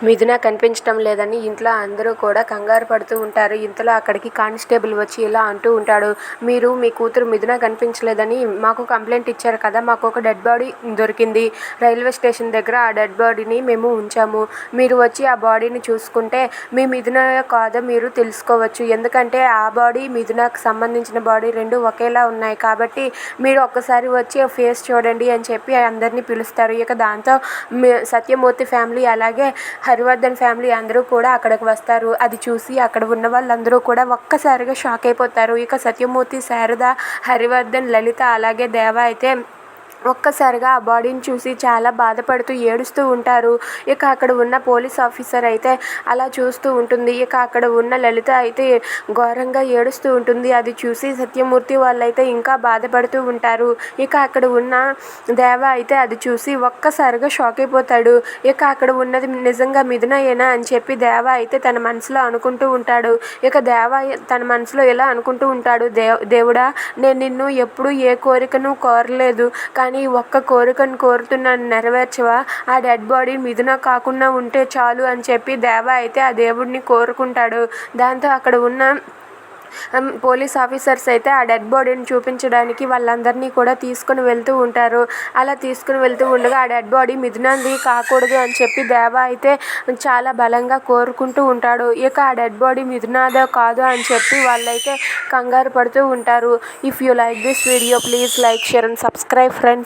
మిథున కనిపించటం లేదని ఇంట్లో అందరూ కూడా కంగారు పడుతూ ఉంటారు. ఇంతలో అక్కడికి కానిస్టేబుల్ వచ్చి ఇలా అంటూ ఉంటాడు. మీరు మీ కూతురు మిథున కనిపించలేదని మాకు కంప్లైంట్ ఇచ్చారు కదా మాకు ఒక డెడ్ బాడీ దొరికింది. రైల్వే స్టేషన్ దగ్గర ఆ డెడ్ బాడీని మేము ఉంచాము. మీరు వచ్చి ఆ బాడీని చూసుకుంటే మీ మిథున కాదో మీరు తెలుసుకోవచ్చు. ఎందుకంటే ఆ బాడీ మిథునకు సంబంధించిన బాడీ రెండు ఒకేలా ఉన్నాయి కాబట్టి మీరు ఒక్కసారి వచ్చి ఫేస్ చూడండి అని చెప్పి అందరినీ పిలుస్తారు. ఇక దాంతో సత్యమూర్తి ఫ్యామిలీ అలాగే హరివర్ధన్ ఫ్యామిలీ అందరూ కూడా అక్కడికి వస్తారు. అది చూసి అక్కడ ఉన్న వాళ్ళందరూ కూడా ఒక్కసారిగా షాక్ అయిపోతారు. ఇక సత్యమూర్తి శారద హరివర్ధన్ లలిత అలాగే దేవ అయితే ఒక్కసారిగా ఆ బాడీని చూసి చాలా బాధపడుతూ ఏడుస్తూ ఉంటారు. ఇక అక్కడ ఉన్న పోలీస్ ఆఫీసర్ అయితే అలా చూస్తూ ఉంటుంది. ఇక అక్కడ ఉన్న లలిత అయితే ఘోరంగా ఏడుస్తూ ఉంటుంది. అది చూసి సత్యమూర్తి వాళ్ళైతే ఇంకా బాధపడుతూ ఉంటారు. ఇక అక్కడ ఉన్న దేవ అయితే అది చూసి ఒక్కసారిగా షాక్ అయిపోతాడు. ఇక అక్కడ ఉన్నది నిజంగా మిథునయేనా అని చెప్పి దేవ అయితే తన మనసులో అనుకుంటూ ఉంటాడు. ఇక దేవ తన మనసులో ఎలా అనుకుంటూ ఉంటాడు. దేవ్ దేవుడా నేను నిన్ను ఎప్పుడు ఏ కోరికను కోరలేదు. కానీ ఒక్క కోరికను కోరుతున్నాను నెరవేర్చవా? ఆ డెడ్ బాడీ మిథున కాకుండా ఉంటే చాలు అని చెప్పి దేవా అయితే ఆ దేవుడిని కోరుకుంటాడు. దాంతో అక్కడ ఉన్న పోలీస్ ఆఫీసర్స్ అయితే ఆ డెడ్ బాడీని చూపించడానికి వాళ్ళందరినీ కూడా తీసుకుని వెళ్తూ ఉంటారు. అలా తీసుకుని వెళ్తూ ఉండగా ఆ డెడ్ బాడీ మిథునంది కాకూడదు అని చెప్పి దేవా అయితే చాలా బలంగా కోరుకుంటూ ఉంటాడు. ఇక ఆ డెడ్ బాడీ మిథునాదో కాదు అని చెప్పి వాళ్ళైతే కంగారు పడుతూ ఉంటారు. If you like this video please like share and subscribe friends